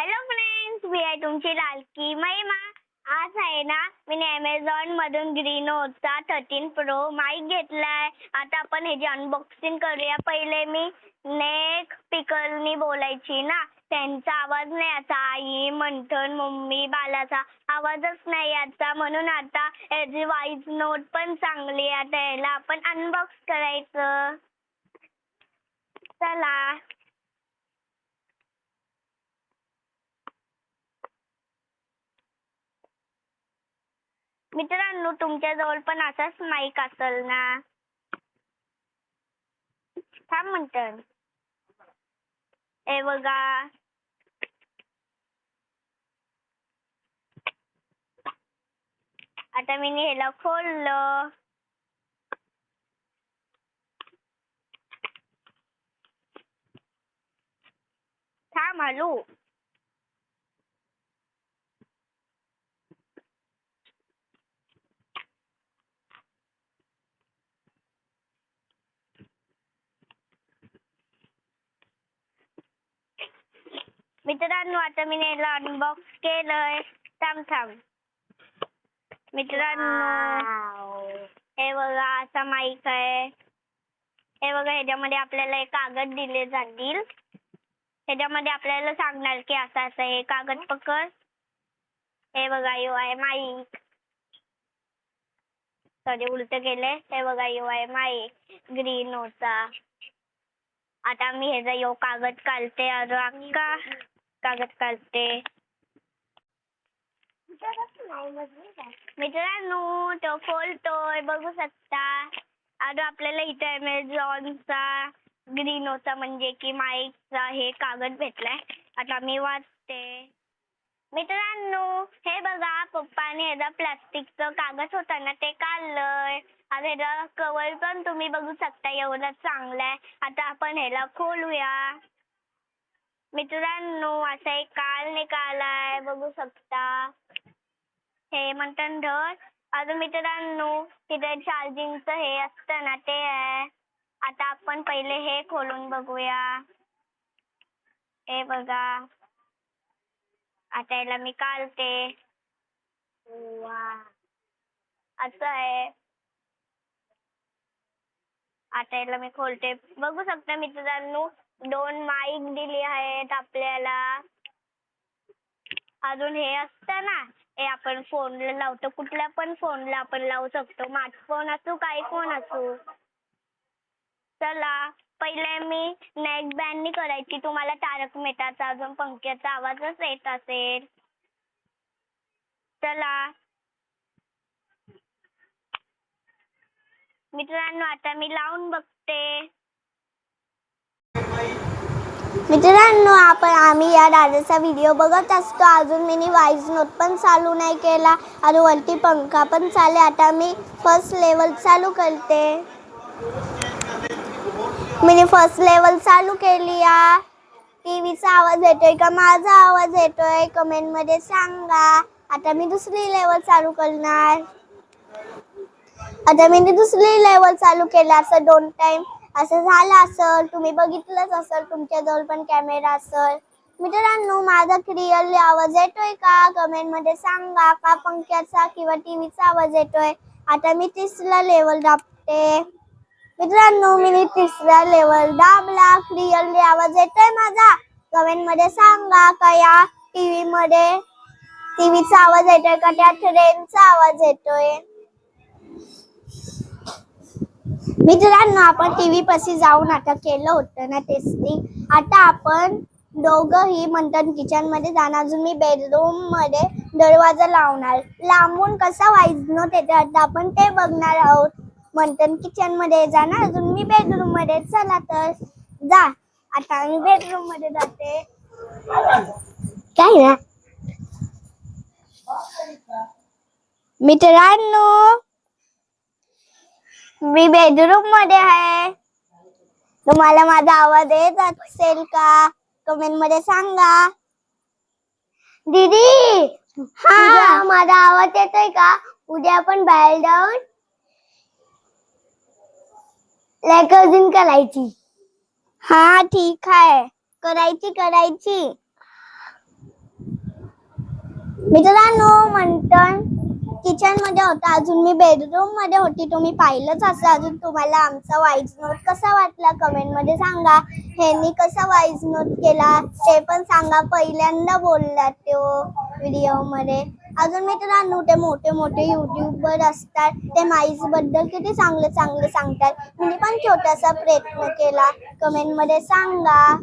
Hello friends मी आहे तुमची लालकी महिमा. आज आहे ना मी अमेझॉन मधून ग्रीनोचा थर्टीन प्रो माईक घेतलाय. आता आपण ह्याची अनबॉक्सिंग करूया. पहिले मी नेक पिकलनी बोलायची ना. त्यांचा आवाज नाही याचा. आई मंथन मम्मी बालाचा आवाजच नाही याचा. म्हणून आता याची वाईज नोट पण चांगली आहे. आता याला आपण अनबॉक्स करायचं. चला. मित्रांनो तुमच्या जवळ पण असाच माईक असेल ना? थांब म्हणतं. हे बघा. आता मी ह्याला खोललं. थांब हलू. मित्रांनो आता मी याला अनबॉक्स केलंय. थांब थांब. मित्रांनो हे बघा असा माईक आहे. हे बघा ह्याच्यामध्ये आपल्याला एक कागद दिले जातील. ह्याच्यामध्ये आपल्याला सांगणार की असं असं हे कागद पकड. हे बघा यो आहे माईक सॉरी उलट केलंय. हे बघा यो आहे माईक ग्रीन होता. आता मी ह्याचा यो कागद काढते अजून अक्का कागद काढते मित्रांनो तो खोलतोय बघू शकता. आता आपल्याला इथे अमेझॉनचा ग्रीनोचा म्हणजे की माईकचा हे कागद भेटलाय. आता मी वाचते. मित्रांनो हे बघा पप्पाने ह्याचा प्लास्टिकचं कागद होता ना ते काढलंय. आता ह्याचा कवर पण तुम्ही बघू शकता एवढा चांगला आहे आता आपण ह्याला खोलूया. मित्रांनो असा एक काल निघालाय बघू शकता. हे म्हणतात धर अजून मित्रांनो तिथे चार्जिंगचं हे असतं ना ते आहे. आता आपण पहिले हे खोलून बघूया. हे बघा. आता याला मी काढते असं आहे. आता याला मी खोलते. बघू शकता मित्रांनो दोन माईक दिली आहेत आपल्याला. अजून हे असतं ना हे आपण फोनला लावतो. कुठल्या पण फोनला आपण लावू शकतो. स्मार्टफोन असू काही फोन असू. चला पहिले मी नेक बँडनी करायची. तुम्हाला तारक मेहताचा अजून पंख्याचा आवाजच येत असेल. चला. मित्रांनो आता मी लावून बघते. मित्रांनो आपण आम्ही या दादाचा व्हिडिओ बघत असतो. अजून मी वाईज नोट पण चालू नाही केला आणि वरती पंखा पण चाले आता मी फर्स्ट लेवल चालू करते. मी फर्स्ट लेवल चालू केली या. टी व्हीचा आवाज येतोय का? माझा आवाज येतोय. कमेंटमध्ये सांगा. आता मी दुसरी लेवल चालू करणार. आता मी दुसरी लेवल चालू केलं असं दोन टाइम असं झालं असेल तुम्ही बघितलंच असेल तुमच्याजवळ पण कॅमेरा असेल. मित्रांनो माझा क्लिअरली आवाज येतोय का? कमेंटमध्ये सांगा. का पंख्याचा किंवा टीव्हीचा आवाज येतोय? आता मी तिसरा लेवल दाबते. मित्रांनो मी तिसरा लेवल दाबला. क्लिअरली आवाज येतोय माझा. कमेंटमध्ये सांगा का या टीव्ही मध्ये? टीव्हीचा आवाज येतोय का? त्या ट्रेनचा आवाज येतोय. मित्रांनो आपण टीव्ही पशी जाऊन आता केलं होतं ना टेस्टिंग आता आपण दोघंही म्हणतात किचनमध्ये जाणार. अजून मी बेडरूममध्ये दरवाजा लावणार. लांबून कसा वाईज नोट येते आता आपण ते बघणार आहोत. म्हणतात किचनमध्ये जाणार. अजून मी बेडरूममध्ये. चला तर जा. आता मी बेडरूममध्ये जाते. काय ना? मित्रांनो मी बेडरूममध्ये आहे. तुम्हाला माझा आवाज येत असेल का? कमेंटमध्ये सांगा. दीदी हा. माझा आवाज येतोय का? उद्या आपण बाहेर जाऊन लेकर्जिंग करायची. हा ठीक आहे. करायची करायची. मित्रांनो मंटन किचनमध्ये होता. अजून मी बेडरूममध्ये होती तुम्ही पाहिलंच असं. अजून तुम्हाला आमचा वाईज नोट कसा वाटला? कमेंटमध्ये सांगा. ह्यांनी कसा वाईज नोट केला? ते पण सांगा. पहिल्यांदा बोलला तो व्हिडिओमध्ये. अजून मित्रांनो ते मोठे मोठे युट्यूबर असतात. ते माईजबद्दल किती चांगले चांगले सांगतात. मी पण छोटासा प्रयत्न केला. कमेंटमध्ये सांगा.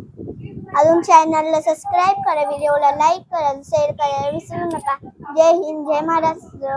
अजून चॅनलला सबस्क्राईब करा व्हिडिओला लाईक करा शेअर करायला विसरू नका. जय हिंद जय महाराष्ट्र.